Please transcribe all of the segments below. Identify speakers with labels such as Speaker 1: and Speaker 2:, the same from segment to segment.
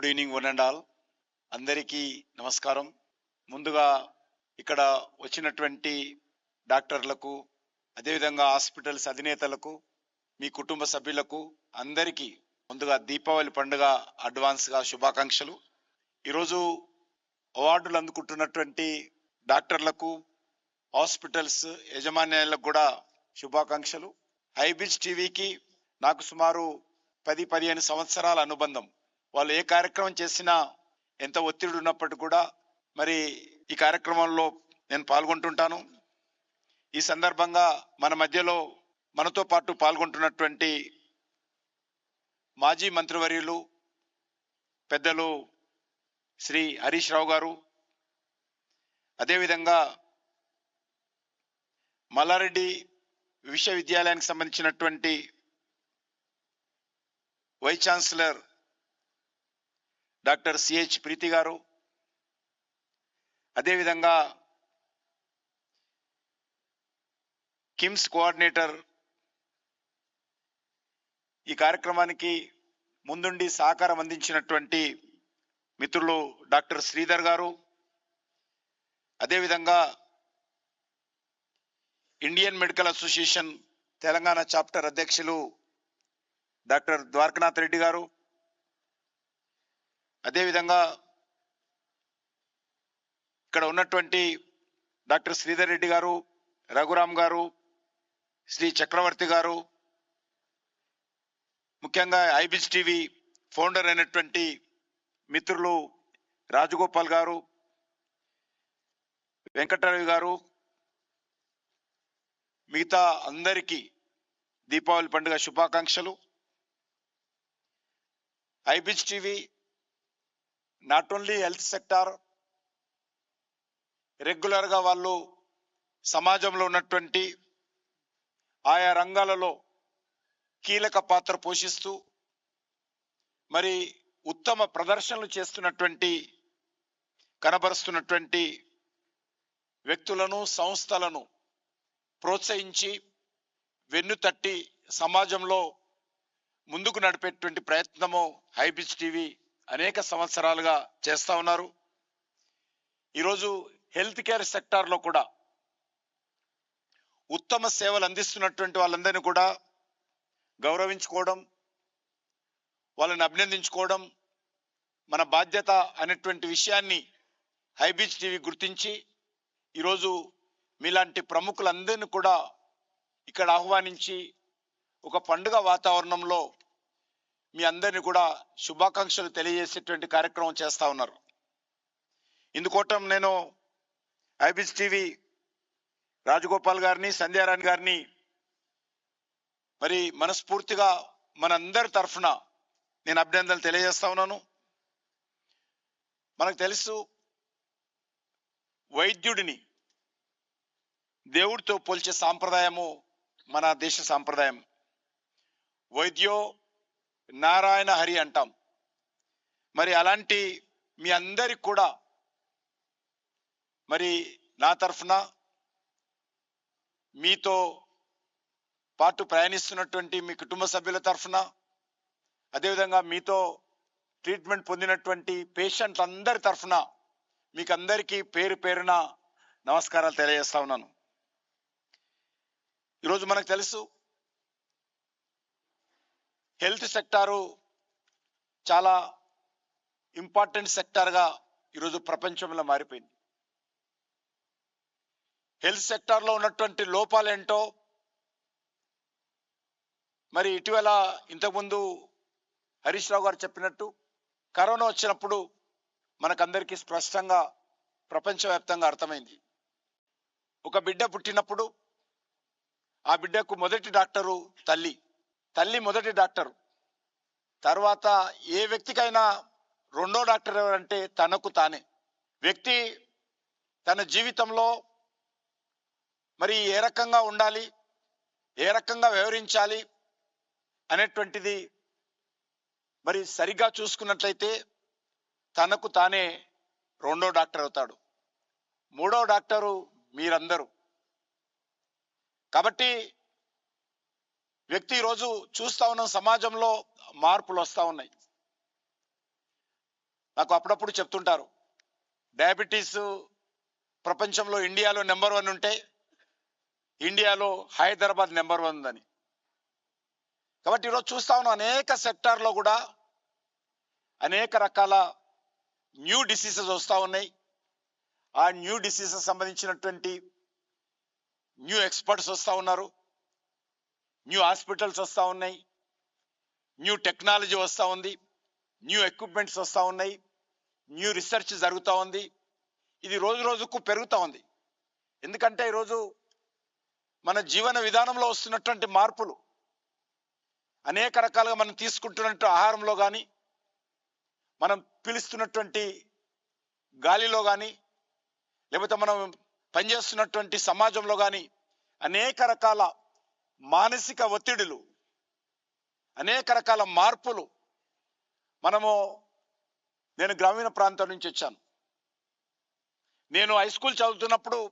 Speaker 1: Good evening one and all. అందరికీ నమస్కారం. ముందుగా ఇక్కడ వచ్చినటువంటి డాక్టర్లకు అదేవిధంగా హాస్పిటల్స్ అధినేతలకు మీ కుటుంబ సభ్యులకు అందరికీ ముందుగా దీపావళి పండుగ అడ్వాన్స్గా శుభాకాంక్షలు. ఈరోజు అవార్డులు అందుకుంటున్నటువంటి డాక్టర్లకు హాస్పిటల్స్ యజమాన్యాలకు కూడా శుభాకాంక్షలు. హైబిజ్ టీవీకి నాకు సుమారు పది పదిహేను సంవత్సరాల అనుబంధం. వాళ్ళు ఏ కార్యక్రమం చేసినా ఎంత ఒత్తిడి ఉన్నప్పటికీ కూడా మరి ఈ కార్యక్రమంలో నేను పాల్గొంటుంటాను. ఈ సందర్భంగా మన మధ్యలో మనతో పాటు పాల్గొంటున్నటువంటి మాజీ మంత్రివర్యులు పెద్దలు శ్రీ హరీష్ రావు గారు అదేవిధంగా మల్లారెడ్డి విశ్వవిద్యాలయానికి సంబంధించినటువంటి vice chancellor doctor CH Preethi గారు. అదేవిధంగా కిమ్స్ కోఆర్డినేటర్ ఈ కార్యక్రమానికి ముందుండి సహకారం అందించినటువంటి మిత్రులు డాక్టర్ శ్రీధర్ గారు. అదేవిధంగా Indian medical association Telangana chapter అధ్యక్షులు డాక్టర్ ద్వారకనాథ్ రెడ్డి గారు. అదేవిధంగా ఇక్కడ ఉన్నటువంటి డాక్టర్ శ్రీధర్ రెడ్డి గారు రఘురామ్ గారు శ్రీ చక్రవర్తి గారు ముఖ్యంగా ఐబిస్ టీవీ ఫౌండర్ అయినటువంటి మిత్రులు రాజగోపాల్ గారు వెంకటరవి గారు మిగతా అందరికీ దీపావళి పండుగ శుభాకాంక్షలు. IBIS TV not only health sector రెగ్యులర్గా వాళ్ళు సమాజంలో ఉన్నటువంటి ఆయా రంగాలలో కీలక పాత్ర పోషిస్తూ మరి ఉత్తమ ప్రదర్శనలు చేస్తున్నటువంటి కనబరుస్తున్నటువంటి వ్యక్తులను సంస్థలను ప్రోత్సహించి వెన్నుతట్టి సమాజంలో ముందుకు నడిపేటువంటి ప్రయత్నము హైబిజ్ టీవీ అనేక సంవత్సరాలుగా చేస్తా ఉన్నారు. ఈరోజు హెల్త్ కేర్ సెక్టార్లో కూడా ఉత్తమ సేవలు అందిస్తున్నటువంటి వాళ్ళందరినీ కూడా గౌరవించుకోవడం వాళ్ళని అభినందించుకోవడం మన బాధ్యత అనేటువంటి విషయాన్ని హైబీచ్ టీవీ గుర్తించి ఈరోజు మీలాంటి ప్రముఖులందరినీ కూడా ఇక్కడ ఆహ్వానించి ఒక పండుగ వాతావరణంలో మీ అందరిని కూడా శుభాకాంక్షలు తెలియజేసేటువంటి కార్యక్రమం చేస్తూ ఉన్నారు. ఇందుకోవటం నేను ఐబిస్ టీవీ రాజగోపాల్ గారిని సంధ్యారాణి గారిని మరి మనస్ఫూర్తిగా మనందరి తరఫున నేను అభినందనలు తెలియజేస్తా ఉన్నాను. మనకు తెలుసు వైద్యుడిని దేవుడితో పోల్చే సాంప్రదాయము మన దేశ సాంప్రదాయం. వైద్యో నారాయణ హరి అంటాం. మరి అలాంటి మీ అందరికి కూడా మరి నా తరఫున మీతో పాటు ప్రయాణిస్తున్నటువంటి మీ కుటుంబ సభ్యుల తరఫున అదేవిధంగా మీతో ట్రీట్మెంట్ పొందినటువంటి పేషెంట్ల అందరి తరఫున మీకు అందరికీ పేరు పేరున నమస్కారాలు తెలియజేస్తా ఉన్నాను. ఈరోజు మనకు తెలుసు హెల్త్ సెక్టారు చాలా ఇంపార్టెంట్ సెక్టార్గా ఈరోజు ప్రపంచంలో మారిపోయింది. హెల్త్ సెక్టార్లో ఉన్నటువంటి లోపాలేంటో మరి ఇటీవల ఇంతకుముందు హరీష్ రావు గారు చెప్పినట్టు కరోనా వచ్చినప్పుడు మనకందరికీ స్పష్టంగా ప్రపంచవ్యాప్తంగా అర్థమైంది. ఒక బిడ్డ పుట్టినప్పుడు ఆ బిడ్డకు మొదటి డాక్టరు తల్లి. తల్లి మొదటి డాక్టరు. తర్వాత ఏ వ్యక్తికైనా రెండో డాక్టర్ ఎవరంటే తనకు తానే. వ్యక్తి తన జీవితంలో మరి ఏ రకంగా ఉండాలి ఏ రకంగా వ్యవహరించాలి అనేటువంటిది మరి సరిగ్గా చూసుకున్నట్లయితే తనకు తానే రెండో డాక్టర్ అవుతాడు. మూడో డాక్టరు మీరందరూ. కాబట్టి వ్యక్తి ఈరోజు చూస్తా ఉన్నాం సమాజంలో మార్పులు వస్తూ ఉన్నాయి. నాకు అప్పుడప్పుడు చెప్తుంటారు డయాబెటీస్ ప్రపంచంలో ఇండియాలో నెంబర్ వన్ ఉంటే ఇండియాలో హైదరాబాద్ నెంబర్ వన్ ఉందని. కాబట్టి ఈరోజు చూస్తా ఉన్నాం అనేక సెక్టార్లో కూడా అనేక రకాల న్యూ డిసీజెస్ వస్తూ ఉన్నాయి. ఆ న్యూ డిసీజెస్ సంబంధించినటువంటి న్యూ ఎక్స్పర్ట్స్ వస్తూ ఉన్నారు. న్యూ హాస్పిటల్స్ వస్తూ ఉన్నాయి. న్యూ టెక్నాలజీ వస్తూ ఉంది. న్యూ ఎక్విప్మెంట్స్ వస్తూ ఉన్నాయి. న్యూ రీసెర్చ్ జరుగుతూ ఉంది. ఇది రోజు రోజుకు పెరుగుతూ ఉంది. ఎందుకంటే ఈరోజు మన జీవన విధానంలో వస్తున్నటువంటి మార్పులు అనేక రకాలుగా మనం తీసుకుంటున్నట్టు ఆహారంలో కానీ మనం పిలుస్తున్నటువంటి గాలిలో కానీ లేకపోతే మనం పనిచేస్తున్నటువంటి సమాజంలో కానీ అనేక రకాల మానసిక ఒత్తిడులు అనేక రకాల మార్పులు. మనము నేను గ్రామీణ ప్రాంతం నుంచి వచ్చాను. నేను హై స్కూల్ చదువుతున్నప్పుడు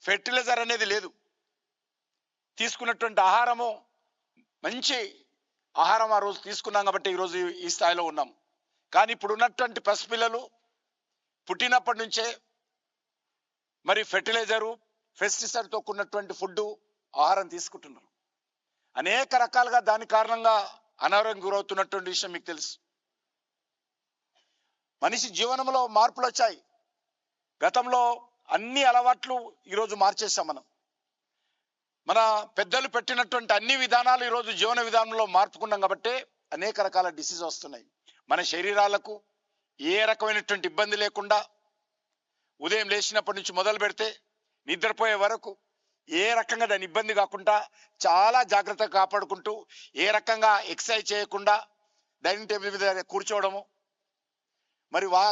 Speaker 1: ఫెర్టిలైజర్ అనేది లేదు. తీసుకున్నటువంటి ఆహారము మంచి ఆహారం ఆ రోజు తీసుకున్నాం కాబట్టి ఈరోజు ఈ స్థాయిలో ఉన్నాం. కానీ ఇప్పుడు ఉన్నటువంటి పసిపిల్లలు పుట్టినప్పటి నుంచే మరి ఫెర్టిలైజరు పెస్టిసైడ్తో కూడినటువంటి ఫుడ్ ఆహారం తీసుకుంటున్నారు. అనేక రకాలుగా దాని కారణంగా అనారోగ్యం గురవుతున్నటువంటి విషయం మీకు తెలుసు. మనిషి జీవనంలో మార్పులు వచ్చాయి. గతంలో అన్ని అలవాట్లు ఈరోజు మార్చేసాం మనం. మన పెద్దలు పెట్టినటువంటి అన్ని విధానాలు ఈరోజు జీవన విధానంలో మార్పుకున్నాం కాబట్టి అనేక రకాల డిసీజ్ వస్తున్నాయి. మన శరీరాలకు ఏ రకమైనటువంటి ఇబ్బంది లేకుండా ఉదయం లేచినప్పటి నుంచి మొదలు పెడితే నిద్రపోయే వరకు ఏ రకంగా దాని ఇబ్బంది కాకుండా చాలా జాగ్రత్తగా కాపాడుకుంటూ ఏ రకంగా ఎక్సర్సైజ్ చేయకుండా డైనింగ్ టేబుల్ మీద కూర్చోవడము మరి వా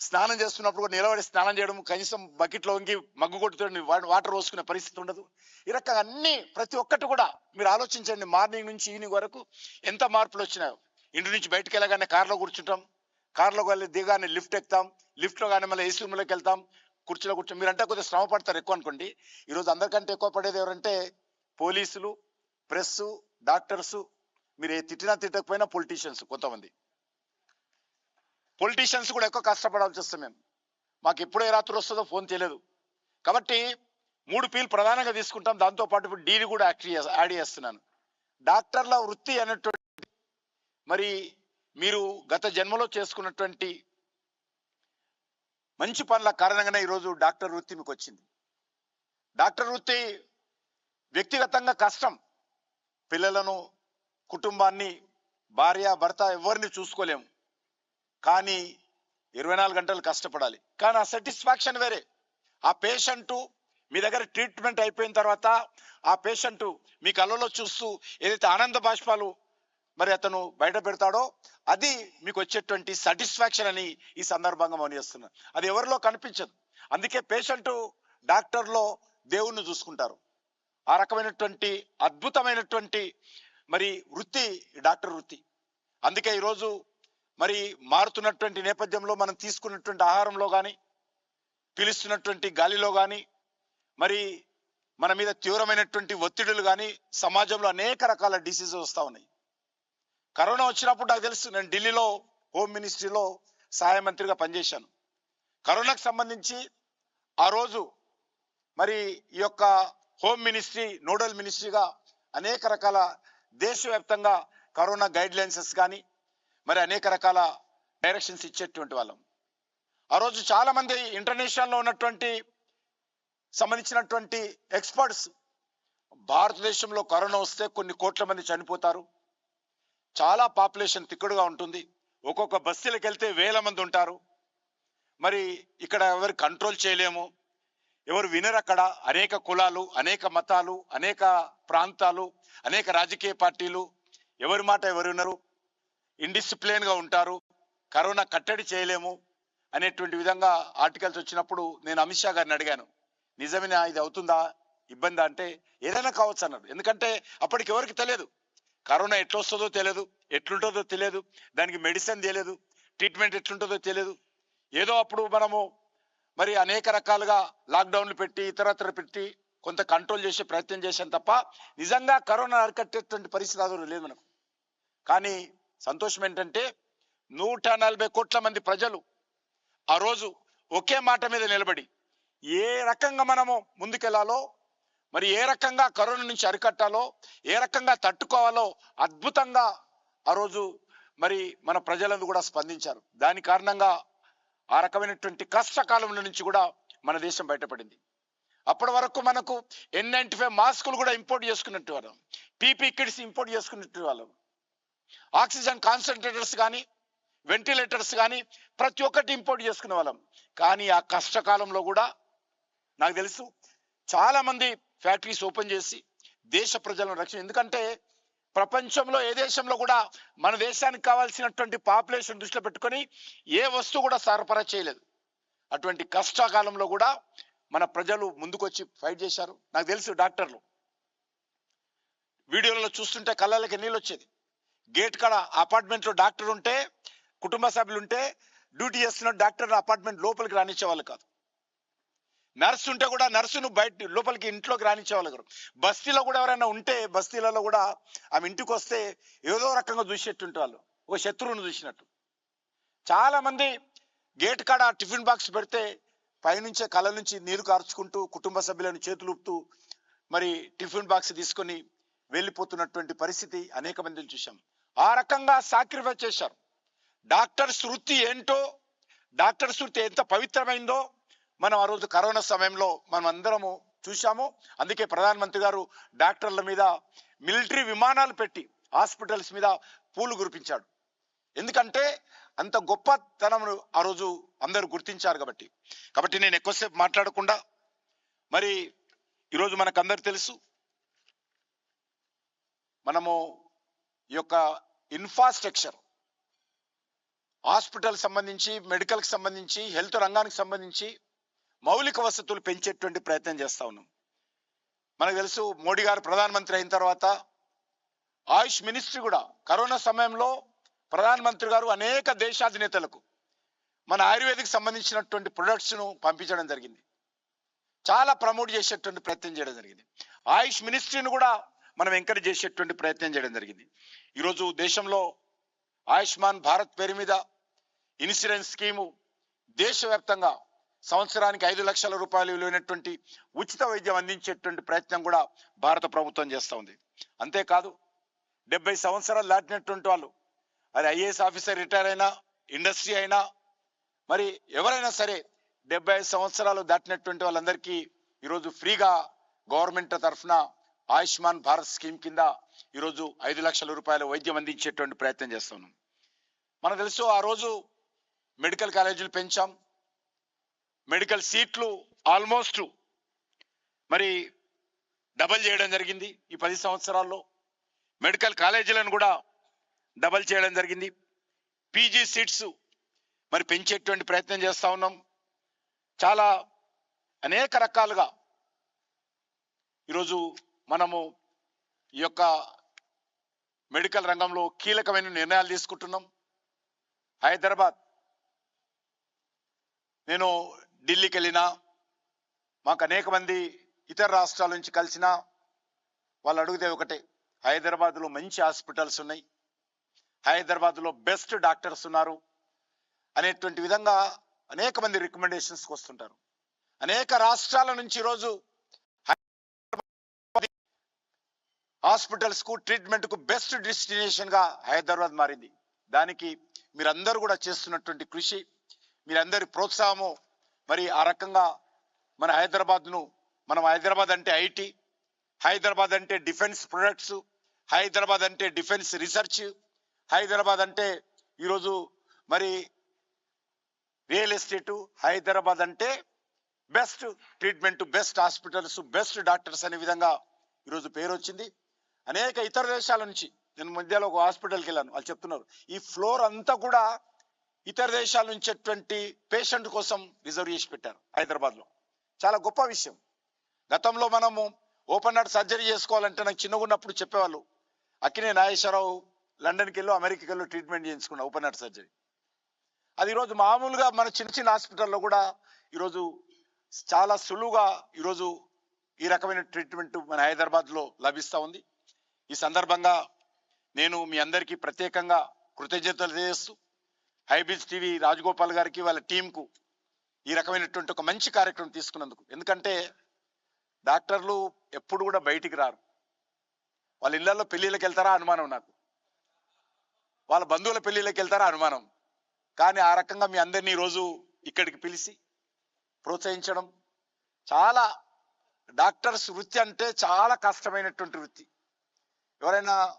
Speaker 1: స్నానం చేస్తున్నప్పుడు కూడా నిలబడి స్నానం చేయడం కనీసం బకెట్లో వంగి మగ్గు కొట్టుతో వాటర్ పోసుకునే పరిస్థితి ఉండదు. ఈ రకంగా అన్ని ప్రతి ఒక్కటి కూడా మీరు ఆలోచించండి మార్నింగ్ నుంచి ఈవినింగ్ వరకు ఎంత మార్పులు వచ్చినాయో ఇంటి నుంచి బయటకు వెళ్ళగానే కార్లో కూర్చుంటాం కార్లో వెళ్ళి దిగానే లిఫ్ట్ ఎక్కుతాం లిఫ్ట్లో కానీ మళ్ళీ ఏసీ రూమ్లోకి వెళ్తాం కుర్చీలో కూర్చొని మీరంటే కొద్దిగా శ్రమ పడతారు ఎక్కువ అనుకోండి. ఈరోజు అందరికంటే ఎక్కువ పడేది ఎవరంటే పోలీసులు ప్రెస్ డాక్టర్స్ మీరు ఏ తిట్టినా తిట్టకపోయినా పొలిటీషియన్స్ కొంతమంది. పొలిటీషియన్స్ కూడా ఎక్కువ కష్టపడాల్సి వస్తాం మేము. మాకు ఎప్పుడు ఏ రాత్రి వస్తుందో ఫోన్ తెలియదు. కాబట్టి మూడు పీలు ప్రధానంగా తీసుకుంటాం. దాంతో పాటు ఇప్పుడు డీని కూడా యాక్ట్ యాడ్ చేస్తున్నాను. డాక్టర్ల వృత్తి అనేటువంటి మరి మీరు గత జన్మలో చేసుకున్నటువంటి మంచి పనుల కారణంగానే ఈరోజు డాక్టర్ వృత్తి మీకు వచ్చింది. డాక్టర్ వృత్తి వ్యక్తిగతంగా కష్టం. పిల్లలను కుటుంబాన్ని భార్య భర్త ఎవరిని చూసుకోలేము. కానీ ఇరవై నాలుగు గంటలు కష్టపడాలి. కానీ ఆ సాటిస్ఫాక్షన్ వేరే. ఆ పేషెంటు మీ దగ్గర ట్రీట్మెంట్ అయిపోయిన తర్వాత ఆ పేషెంట్ మీ కళ్ళలో చూస్తూ ఏదైతే ఆనంద బాష్పాలు మరి అతను బయట పెడతాడో అది మీకు వచ్చేటువంటి సాటిస్ఫాక్షన్ అని ఈ సందర్భంగా మనం చేస్తున్నాను అది ఎవరిలో కనిపించదు. అందుకే పేషెంట్ డాక్టర్లో దేవుణ్ణి చూసుకుంటారు. ఆ రకమైనటువంటి అద్భుతమైనటువంటి మరి వృత్తి డాక్టర్ వృత్తి. అందుకే ఈరోజు మరి మారుతున్నటువంటి నేపథ్యంలో మనం తీసుకున్నటువంటి ఆహారంలో కానీ పిలుస్తున్నటువంటి గాలిలో కానీ మరి మన మీద తీవ్రమైనటువంటి ఒత్తిడులు కానీ సమాజంలో అనేక రకాల డిసీజెస్ వస్తూ ఉన్నాయి. కరోనా వచ్చినప్పుడు నాకు తెలుసు నేను ఢిల్లీలో హోమ్ మినిస్ట్రీలో సహాయ మంత్రిగా పనిచేశాను. కరోనాకు సంబంధించి ఆ రోజు మరి ఈ యొక్క హోమ్ మినిస్ట్రీ నోడల్ మినిస్ట్రీగా అనేక రకాల దేశవ్యాప్తంగా కరోనా గైడ్ లైన్సెస్ కానీ మరి అనేక రకాల డైరెక్షన్స్ ఇచ్చేటువంటి వాళ్ళం. ఆ రోజు చాలామంది ఇంటర్నేషనల్లో ఉన్నటువంటి సంబంధించినటువంటి ఎక్స్పర్ట్స్ భారతదేశంలో కరోనా వస్తే కొన్ని కోట్ల మంది చనిపోతారు. చాలా పాపులేషన్ తిక్కుడుగా ఉంటుంది. ఒక్కొక్క బస్సులకు వెళ్తే వేల మంది ఉంటారు. మరి ఇక్కడ ఎవరు కంట్రోల్ చేయలేము. ఎవరు వినరు అక్కడ. అనేక కులాలు అనేక మతాలు అనేక ప్రాంతాలు అనేక రాజకీయ పార్టీలు. ఎవరి మాట ఎవరు వినరు. ఇండిసిప్లిన్గా ఉంటారు. కరోనా కట్టడి చేయలేము అనేటువంటి విధంగా ఆర్టికల్స్ వచ్చినప్పుడు నేను అమిత్ షా గారిని అడిగాను. నిజమేనా ఇది అవుతుందా? ఇబ్బందా? అంటే ఏదైనా కావచ్చు అన్నారు. ఎందుకంటే అప్పటికి ఎవరికి తెలియదు. కరోనా ఎట్లొస్తుందో తెలియదు ఎట్లుంటుందో తెలియదు దానికి మెడిసిన్ తెలియదు ట్రీట్మెంట్ ఎట్లుంటుందో తెలియదు ఏదో అప్పుడు మనము మరి అనేక రకాలుగా లాక్డౌన్లు పెట్టి ఇతరత్ర పెట్టి కొంత కంట్రోల్ చేసే ప్రయత్నం చేశాం తప్ప నిజంగా కరోనా అరికట్టేటువంటి పరిస్థితి అదో లేదు మనకు. కానీ సంతోషం ఏంటంటే నూట నలభై కోట్ల మంది ప్రజలు ఆ రోజు ఒకే మాట మీద నిలబడి ఏ రకంగా మనము ముందుకెళ్ళాలో మరి ఏ రకంగా కరోనా నుంచి అరికట్టాలో ఏ రకంగా తట్టుకోవాలో అద్భుతంగా ఆ రోజు మరి మన ప్రజలందు కూడా స్పందించారు. దాని కారణంగా ఆ రకమైనటువంటి కష్టకాలంలో నుంచి కూడా మన దేశం బయటపడింది. అప్పటి వరకు మనకు ఎన్ నైన్టీ ఫైవ్ మాస్కులు కూడా ఇంపోర్ట్ చేసుకున్నట్టు వాళ్ళం. పీపీ కిట్స్ ఇంపోర్ట్ చేసుకున్నట్టు వాళ్ళం. ఆక్సిజన్ కాన్సన్ట్రేటర్స్ కానీ వెంటిలేటర్స్ కానీ ప్రతి ఒక్కటి ఇంపోర్ట్ చేసుకునే వాళ్ళం. కానీ ఆ కష్టకాలంలో కూడా నాకు తెలుసు చాలా మంది ఫ్యాక్టరీస్ ఓపెన్ చేసి దేశ ప్రజలను రక్షణ ఎందుకంటే ప్రపంచంలో ఏ దేశంలో కూడా మన దేశానికి కావాల్సినటువంటి పాపులేషన్ దృష్టిలో పెట్టుకొని ఏ వస్తువు కూడా సరఫరా చేయలేదు. అటువంటి కష్టకాలంలో కూడా మన ప్రజలు ముందుకొచ్చి ఫైట్ చేశారు. నాకు తెలుసు డాక్టర్లు. వీడియోలలో చూస్తుంటే కళ్ళకి నీళ్ళు వచ్చేది. గేట్ కాడ అపార్ట్మెంట్లో డాక్టర్ ఉంటే కుటుంబ సభ్యులు ఉంటే డ్యూటీ చేస్తున్న డాక్టర్ అపార్ట్మెంట్ లోపలికి రానిచ్చే వాళ్ళు కాదు. నర్సు ఉంటే కూడా నర్సును బయట లోపలికి ఇంట్లోకి రానిచ్చే బస్తీలో కూడా ఎవరైనా ఉంటే బస్తీలలో కూడా ఆమె ఇంటికి వస్తే ఏదో రకంగా చూసేట్టుంటే వాళ్ళు. ఒక శత్రువును చూసినట్టు. చాలా మంది గేట్ కాడ టిఫిన్ బాక్స్ పెడితే పైనుంచే కళ్ళ నుంచి నీరు కార్చుకుంటూ కుటుంబ సభ్యులను చేతులుపుతూ మరి టిఫిన్ బాక్స్ తీసుకొని వెళ్ళిపోతున్నటువంటి పరిస్థితి అనేక మందిని చూశాం. ఆ రకంగా సాక్రిఫైస్ చేశారు. డాక్టర్ వృత్తి ఏంటో డాక్టర్ వృత్తి ఎంత పవిత్రమైందో మనం ఆ రోజు కరోనా సమయంలో మనం అందరము చూశాము. అందుకే ప్రధానమంత్రి గారు డాక్టర్ల మీద మిలిటరీ విమానాలు పెట్టి హాస్పిటల్స్ మీద పూలు కురిపించాడు. ఎందుకంటే అంత గొప్పతనమును ఆ రోజు అందరూ గుర్తించారు కాబట్టి. కాబట్టి నేను ఎక్కువసేపు మాట్లాడకుండా మరి ఈరోజు మనకు అందరు తెలుసు మనము ఈ యొక్క ఇన్ఫ్రాస్ట్రక్చర్ హాస్పిటల్ సంబంధించి మెడికల్కి సంబంధించి హెల్త్ రంగానికి సంబంధించి మౌలిక వసతులు పెంచేటువంటి ప్రయత్నం చేస్తా ఉన్నాం. మనకు తెలుసు మోడీ గారు ప్రధానమంత్రి అయిన తర్వాత ఆయుష్ మినిస్ట్రీ కూడా కరోనా సమయంలో ప్రధానమంత్రి గారు అనేక దేశాధినేతలకు మన ఆయుర్వేదిక్ సంబంధించినటువంటి ప్రొడక్ట్స్ను పంపించడం జరిగింది. చాలా ప్రమోట్ చేసేటువంటి ప్రయత్నం చేయడం జరిగింది. ఆయుష్ మినిస్ట్రీని కూడా మనం ఎంకరేజ్ చేసేటువంటి ప్రయత్నం చేయడం జరిగింది. ఈరోజు దేశంలో ఆయుష్మాన్ భారత్ పేరు మీద ఇన్సూరెన్స్ స్కీము దేశవ్యాప్తంగా సంవత్సరానికి ఐదు లక్షల రూపాయలు విలువైనటువంటి ఉచిత వైద్యం అందించేటువంటి ప్రయత్నం కూడా భారత ప్రభుత్వం చేస్తూ ఉంది. అంతేకాదు డెబ్బై సంవత్సరాలు దాటినటువంటి వాళ్ళు అది ఐఏఎస్ ఆఫీసర్ రిటైర్ అయినా ఇండస్ట్రీ అయినా మరి ఎవరైనా సరే డెబ్బై ఐదు సంవత్సరాలు దాటినటువంటి వాళ్ళందరికీ ఈరోజు ఫ్రీగా గవర్నమెంట్ తరఫున ఆయుష్మాన్ భారత్ స్కీమ్ కింద ఈరోజు ఐదు లక్షల రూపాయల వైద్యం అందించేటువంటి ప్రయత్నం చేస్తున్నాం. మనకు తెలుసు ఆ రోజు మెడికల్ కాలేజీలు పెంచాం. మెడికల్ సీట్లు ఆల్మోస్ట్ మరి డబల్ చేయడం జరిగింది ఈ పది సంవత్సరాల్లో. మెడికల్ కాలేజీలను కూడా డబల్ చేయడం జరిగింది. పీజీ సీట్స్ మరి పెంచేటువంటి ప్రయత్నం చేస్తూ ఉన్నాం. చాలా అనేక రకాలుగా ఈరోజు మనము ఈ యొక్క మెడికల్ రంగంలో కీలకమైన నిర్ణయాలు తీసుకుంటున్నాం. హైదరాబాద్ నేను ఢిల్లీకి వెళ్ళినా మాకు అనేక మంది ఇతర రాష్ట్రాల నుంచి కలిసినా వాళ్ళు అడుగుదే ఒకటే హైదరాబాద్లో మంచి హాస్పిటల్స్ ఉన్నాయి హైదరాబాద్లో బెస్ట్ డాక్టర్స్ ఉన్నారు అనేటువంటి విధంగా అనేక మంది రికమెండేషన్స్కి వస్తుంటారు. అనేక రాష్ట్రాల నుంచి ఈరోజు హాస్పిటల్స్కు ట్రీట్మెంట్కు బెస్ట్ డెస్టినేషన్గా హైదరాబాద్ మారింది. దానికి మీరందరూ కూడా చేస్తున్నటువంటి కృషి మీరందరి ప్రోత్సాహము మరి ఆ రకంగా మన హైదరాబాద్ను మనం హైదరాబాద్ అంటే ఐటీ హైదరాబాద్ అంటే డిఫెన్స్ ప్రొడక్ట్స్ హైదరాబాద్ అంటే డిఫెన్స్ రీసెర్చ్ హైదరాబాద్ అంటే ఈరోజు మరి రియల్ ఎస్టేట్ హైదరాబాద్ అంటే best treatment best hospitals best doctors అనే విధంగా ఈరోజు పేరు వచ్చింది అనేక ఇతర దేశాల నుంచి నేను మధ్యలో ఒక హాస్పిటల్కి వెళ్ళాను. వాళ్ళు చెప్తున్నారు ఈ ఫ్లోర్ అంతా కూడా ఇతర దేశాల నుంచి వచ్చేటువంటి పేషెంట్ కోసం రిజర్వ్ చేసి పెట్టారు హైదరాబాద్లో. చాలా గొప్ప విషయం. గతంలో మనము ఓపెన్ హార్ట్ సర్జరీ చేసుకోవాలంటే నాకు చిన్నగా ఉన్నప్పుడు చెప్పేవాళ్ళు అక్కినే నాగేశ్వరరావు లండన్కి వెళ్ళి అమెరికాకి వెళ్ళి ట్రీట్మెంట్ చేయించుకున్నా ఓపెన్ హార్ట్ సర్జరీ. అది ఈరోజు మామూలుగా మన చిన్న చిన్న హాస్పిటల్లో కూడా ఈరోజు చాలా సులువుగా ఈరోజు ఈ రకమైన ట్రీట్మెంట్ మన హైదరాబాద్లో లభిస్తూ ఉంది. ఈ సందర్భంగా నేను మీ అందరికీ ప్రత్యేకంగా కృతజ్ఞతలు తెలియజేస్తూ హైబ్రిడ్స్ టీవీ రాజగోపాల్ గారికి వాళ్ళ టీంకు ఈ రకమైనటువంటి ఒక మంచి కార్యక్రమం తీసుకున్నందుకు. ఎందుకంటే డాక్టర్లు ఎప్పుడు కూడా బయటికి రారు. వాళ్ళ ఇళ్ళలో పెళ్ళిళ్ళకి వెళ్తారా అనుమానం నాకు. వాళ్ళ బంధువుల పెళ్ళిళ్ళకి వెళ్తారా అనుమానం. కానీ ఆ రకంగా మీ అందరినీ ఈరోజు ఇక్కడికి పిలిచి ప్రోత్సహించడం చాలా డాక్టర్స్ వృత్తి అంటే చాలా కష్టమైనటువంటి వృత్తి. ఎవరైనా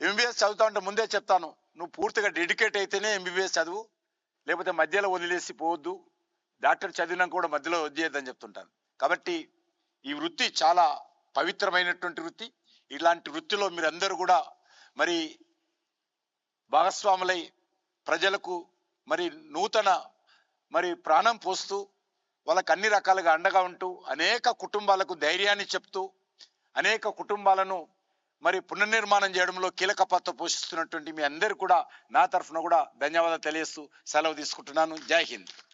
Speaker 1: ఎంబీఎస్ చదువుతా ఉంటే ముందే చెప్తాను. నువ్వు పూర్తిగా డెడికేట్ అయితేనే ఎంబీబీఎస్ చదువు లేకపోతే మధ్యలో వదిలేసి పోవద్దు. డాక్టర్ చదివినాక కూడా మధ్యలో వదిలేదని చెప్తుంటాను. కాబట్టి ఈ వృత్తి చాలా పవిత్రమైనటువంటి వృత్తి. ఇలాంటి వృత్తిలో మీరందరూ కూడా మరి భాగస్వాములై ప్రజలకు మరి నూతన మరి ప్రాణం పోస్తూ వాళ్ళకు అన్ని రకాలుగా అండగా ఉంటూ అనేక కుటుంబాలకు ధైర్యాన్ని చెప్తూ అనేక కుటుంబాలను మరి పునర్నిర్మాణం చేయడంలో కీలక పాత్ర పోషిస్తున్నటువంటి మీ అందరు కూడా నా తరఫున కూడా ధన్యవాదాలు తెలియస్తూ సెలవు తీసుకుంటున్నాను. జై హింద్.